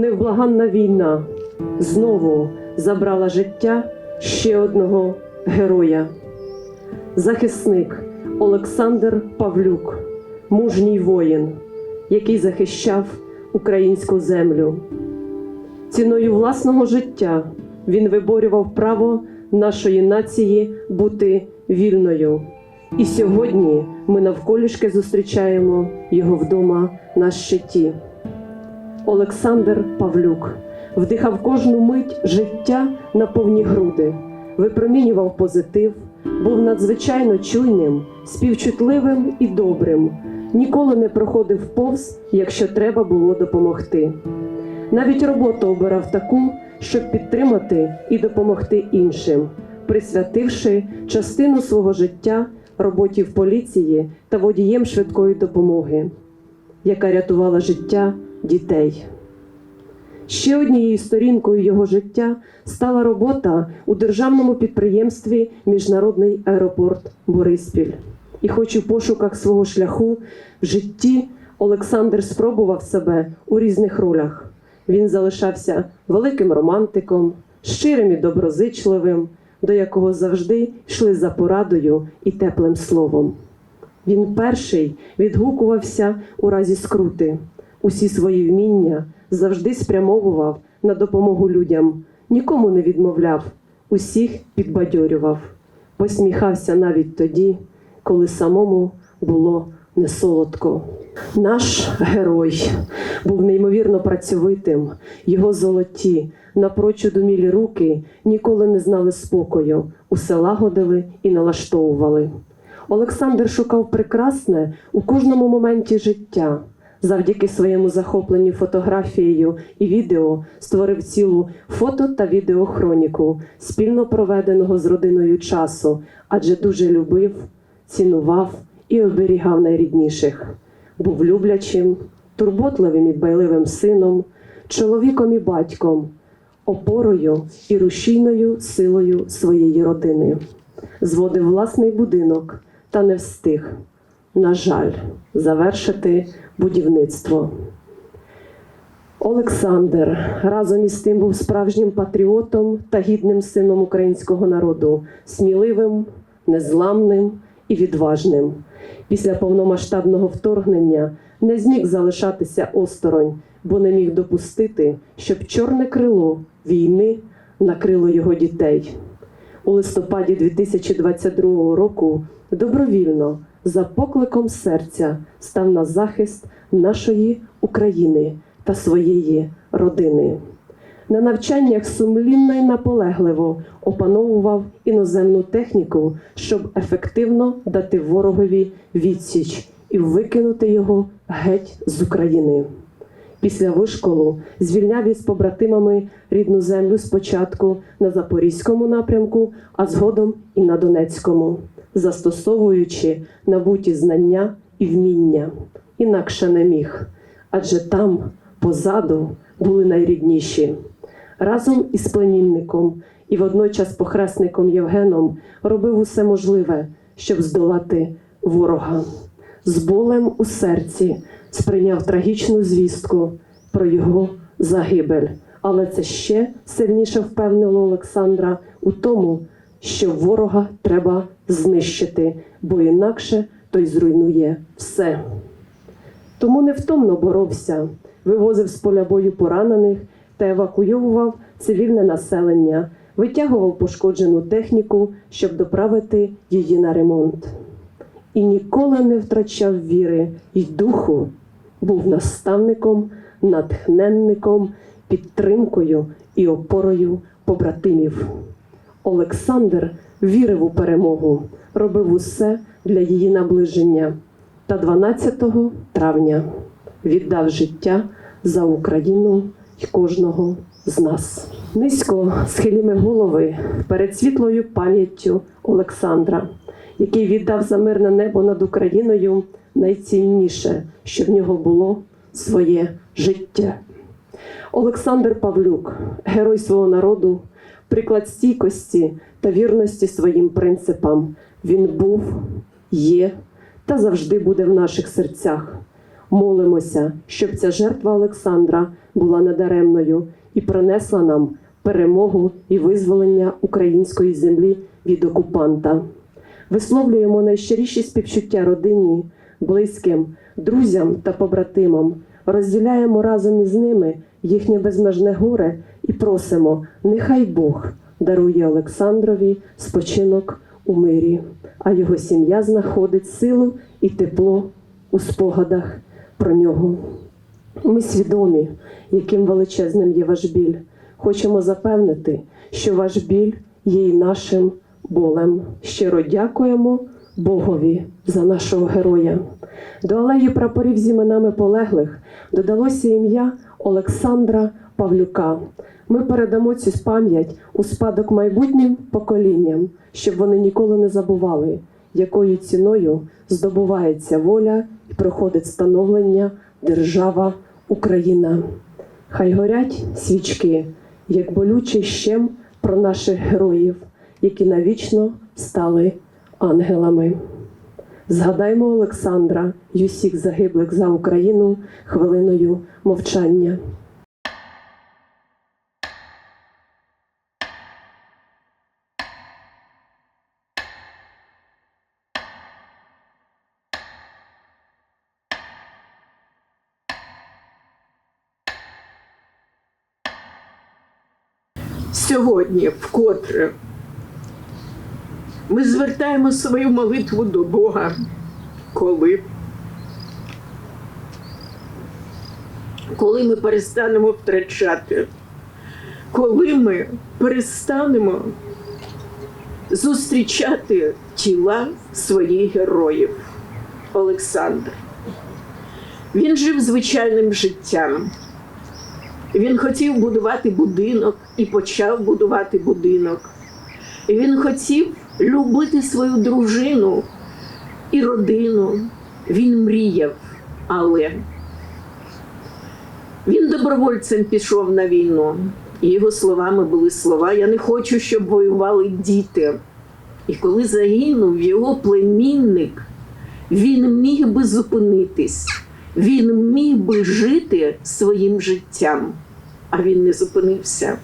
невблаганна війна знову забрала життя ще одного героя. Захисник Олександр Павлюк, мужній воїн, який захищав українську землю. Ціною власного життя він виборював право нашої нації бути вільною. І сьогодні ми навколішки зустрічаємо його вдома на щиті. Олександр Павлюк. Вдихав кожну мить життя на повні груди, випромінював позитив, був надзвичайно чуйним, співчутливим і добрим, ніколи не проходив повз, якщо треба було допомогти. Навіть роботу обирав таку, щоб підтримати і допомогти іншим, присвятивши частину свого життя роботі в поліції та водієм швидкої допомоги, яка рятувала життя дітей. Ще однією сторінкою його життя стала робота у державному підприємстві Міжнародний аеропорт Бориспіль. І хоч у пошуках свого шляху в житті Олександр спробував себе у різних ролях. Він залишався великим романтиком, щирим і доброзичливим, до якого завжди йшли за порадою і теплим словом. Він перший відгукувався у разі скрути, усі свої вміння завжди спрямовував на допомогу людям, нікому не відмовляв, усіх підбадьорював, посміхався навіть тоді, коли самому було несолодко. Наш герой був неймовірно працьовитим, його золоті, напрочуд умілі руки ніколи не знали спокою, усе лагодили і налаштовували. Олександр шукав прекрасне у кожному моменті життя. Завдяки своєму захопленню фотографією і відео створив цілу фото та відеохроніку, спільно проведеного з родиною часу, адже дуже любив, цінував і оберігав найрідніших. Був люблячим, турботливим і дбайливим сином, чоловіком і батьком, опорою і рушійною силою своєї родини. Зводив власний будинок та не встиг, на жаль, завершити будівництво. Олександр разом із тим був справжнім патріотом та гідним сином українського народу, сміливим, незламним і відважним. Після повномасштабного вторгнення не зміг залишатися осторонь, бо не міг допустити, щоб чорне крило війни накрило його дітей. У листопаді 2022 року добровільно за покликом серця став на захист нашої України та своєї родини. На навчаннях сумлінно і наполегливо опановував іноземну техніку, щоб ефективно дати ворогові відсіч і викинути його геть з України. Після вишколу звільняв із побратимами рідну землю спочатку на Запорізькому напрямку, а згодом і на Донецькому, застосовуючи набуті знання і вміння. Інакше не міг, адже там, позаду, були найрідніші. Разом із племінником і водночас похресником Євгеном робив усе можливе, щоб здолати ворога. З болем у серці сприйняв трагічну звістку про його загибель. Але це ще сильніше впевнило Олександра у тому, що ворога треба знищити, бо інакше той зруйнує все. Тому невтомно боровся, вивозив з поля бою поранених та евакуював цивільне населення, витягував пошкоджену техніку, щоб доправити її на ремонт. І ніколи не втрачав віри й духу, був наставником, натхненником, підтримкою і опорою побратимів. Олександр вірив у перемогу, робив усе для її наближення. Та 12 травня віддав життя за Україну й кожного з нас. Низько схиліми голови перед світлою пам'яттю Олександра, який віддав за мирне небо над Україною найцінніше, що в нього було своє життя. Олександр Павлюк, герой свого народу, приклад стійкості та вірності своїм принципам. Він був, є та завжди буде в наших серцях. молимося, щоб ця жертва Олександра була недаремною і принесла нам перемогу і визволення української землі від окупанта. Висловлюємо найщиріші співчуття родині, близьким, друзям та побратимам, розділяємо разом із ними їхнє безмежне горе і просимо, нехай Бог дарує Олександрові спочинок у мирі, а його сім'я знаходить силу і тепло у спогадах про нього. Ми свідомі, яким величезним є ваш біль. Хочемо запевнити, що ваш біль є і нашим болем. Щиро дякуємо Богові за нашого героя. До алеї прапорів з іменами полеглих додалося ім'я Олександра Павлюка. Ми передамо цю пам'ять у спадок майбутнім поколінням, щоб вони ніколи не забували, якою ціною здобувається воля і проходить становлення держава Україна. Хай горять свічки, як болючий щем про наших героїв, які навічно стали ангелами. Згадаймо Олександра й усіх загиблих за Україну хвилиною мовчання. Сьогодні, вкотре, ми звертаємо свою молитву до Бога, коли, коли ми перестанемо втрачати, коли ми перестанемо зустрічати тіла своїх героїв. Олександр. Він жив звичайним життям. Він хотів будувати будинок і почав будувати будинок. Він хотів любити свою дружину і родину. Він мріяв, але він добровольцем пішов на війну. Його словами були слова: Я не хочу, щоб воювали діти. І коли загинув його племінник, він міг би зупинитись, він міг би жити своїм життям, а він не зупинився.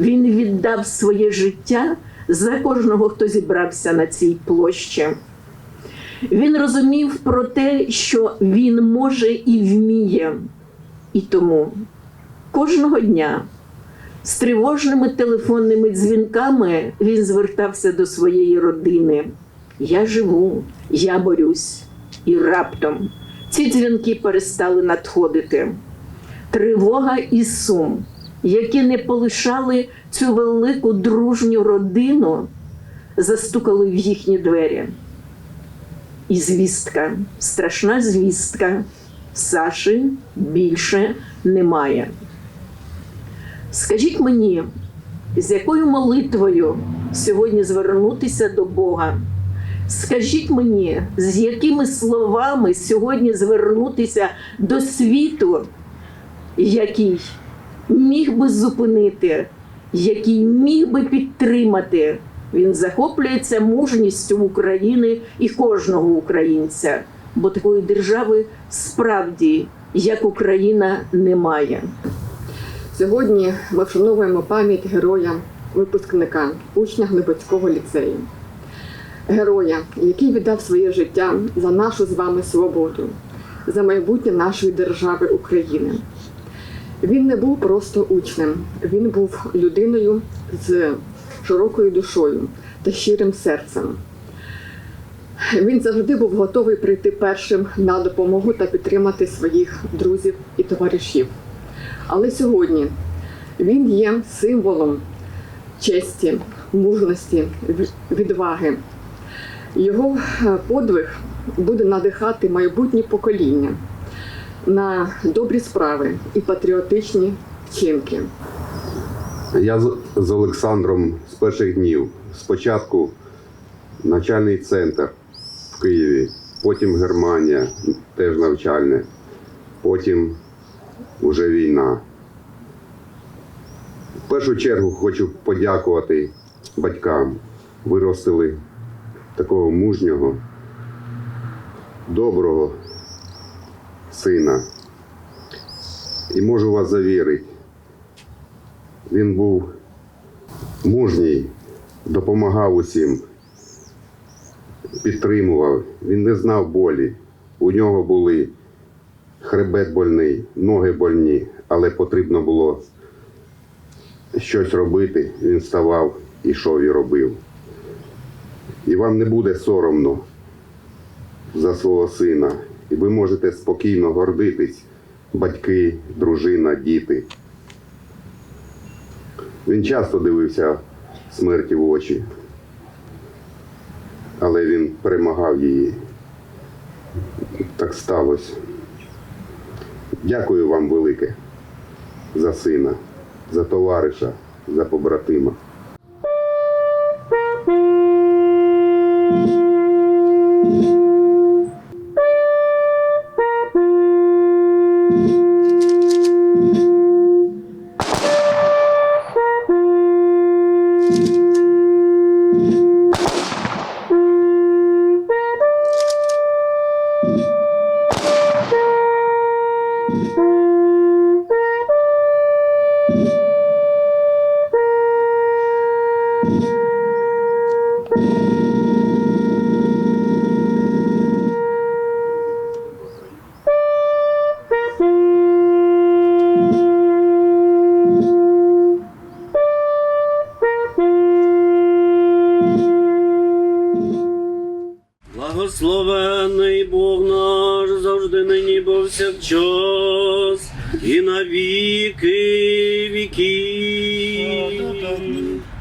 Він віддав своє життя за кожного, хто зібрався на цій площі. Він розумів про те, що він може і вміє. І тому кожного дня з тривожними телефонними дзвінками він звертався до своєї родини. Я живу, я борюсь. І раптом ці дзвінки перестали надходити. Тривога і сум, які не полишали цю велику дружню родину, застукали в їхні двері. І звістка, страшна звістка, Саші більше немає. Скажіть мені, з якою молитвою сьогодні звернутися до Бога? Скажіть мені, з якими словами сьогодні звернутися до світу, який міг би зупинити, який міг би підтримати? Він захоплюється мужністю України і кожного українця, бо такої держави справді, як Україна, немає. Сьогодні ми вшановуємо пам'ять героя, випускника, учня Глибоцького ліцею. Героя, який віддав своє життя за нашу з вами свободу, за майбутнє нашої держави України. Він не був просто учнем, він був людиною з широкою душою та щирим серцем. Він завжди був готовий прийти першим на допомогу та підтримати своїх друзів і товаришів. Але сьогодні він є символом честі, мужності, відваги. Його е, подвиг буде надихати майбутні покоління на добрі справи і патріотичні вчинки. Я з, Олександром з перших днів. Спочатку навчальний центр в Києві, потім Германія, теж навчальне, потім уже війна. В першу чергу хочу подякувати батькам. Виростили такого мужнього, доброго сина. І можу вас завірити, він був мужній, допомагав усім, підтримував. Він не знав болі. У нього були хребет больний, ноги больні, але потрібно було щось робити. Він вставав, ішов і робив. І вам не буде соромно за свого сина. І ви можете спокійно гордитись, батьки, дружина, діти. Він часто дивився смерті в очі, але він перемагав її. Так сталося. Дякую вам велике за сина, за товариша, за побратима. Повсякчас і на віки віків.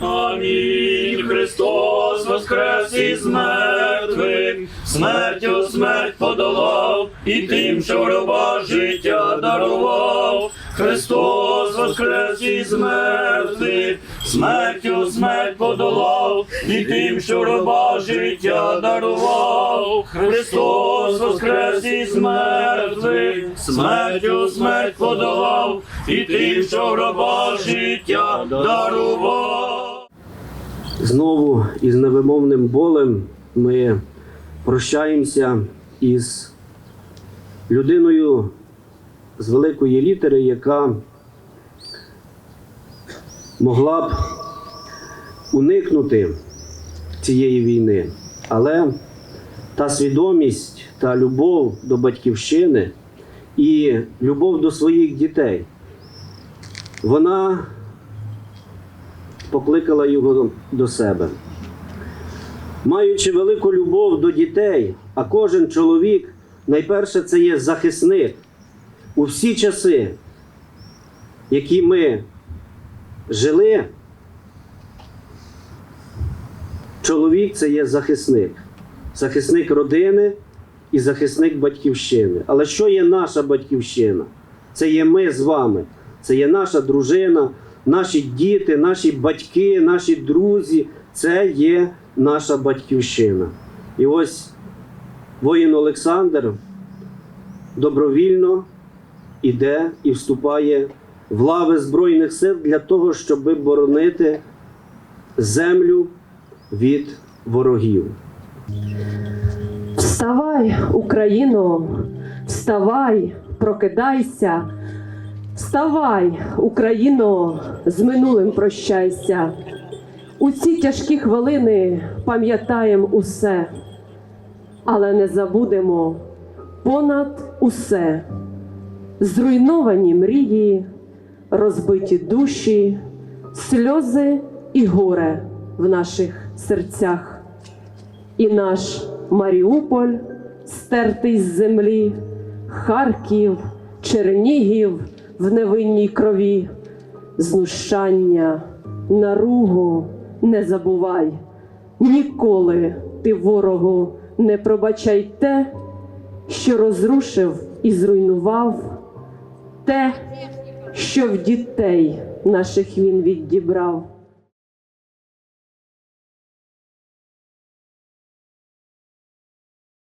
Амінь. Христос воскрес із мертвих, смертю смерть подолав, і тим, що гроба життя дарував. Христос воскрес із мертвих, смертю смерть подолав, і тим, що гроба життя дарував. Христос воскрес із мертвих, смертю смерть подолав, і тим, що гроба життя дарував. Знову із невимовним болем ми прощаємося із людиною з великої літери, яка могла б уникнути цієї війни. Але та свідомість, та любов до батьківщини і любов до своїх дітей, вона покликала його до себе. Маючи велику любов до дітей, а кожен чоловік найперше це є захисник у всі часи, які ми жили, чоловік це є захисник, захисник родини і захисник батьківщини. Але що є наша батьківщина? Це є ми з вами, це є наша дружина, наші діти, наші батьки, наші друзі. Це є наша батьківщина. І ось воїн Олександр добровільно іде і вступає в лави Збройних сил для того, щоб боронити землю від ворогів. Вставай, Україно, вставай, прокидайся. Вставай, Україно, з минулим прощайся. У ці тяжкі хвилини пам'ятаємо усе, але не забудемо понад усе. Зруйновані мрії, розбиті душі, сльози і горе в наших серцях. І наш Маріуполь, стертий з землі, Харків, Чернігів в невинній крові, знущання, наругу не забувай, ніколи ти ворогу не пробачай те, що розрушив і зруйнував, те, що в дітей наших він відібрав.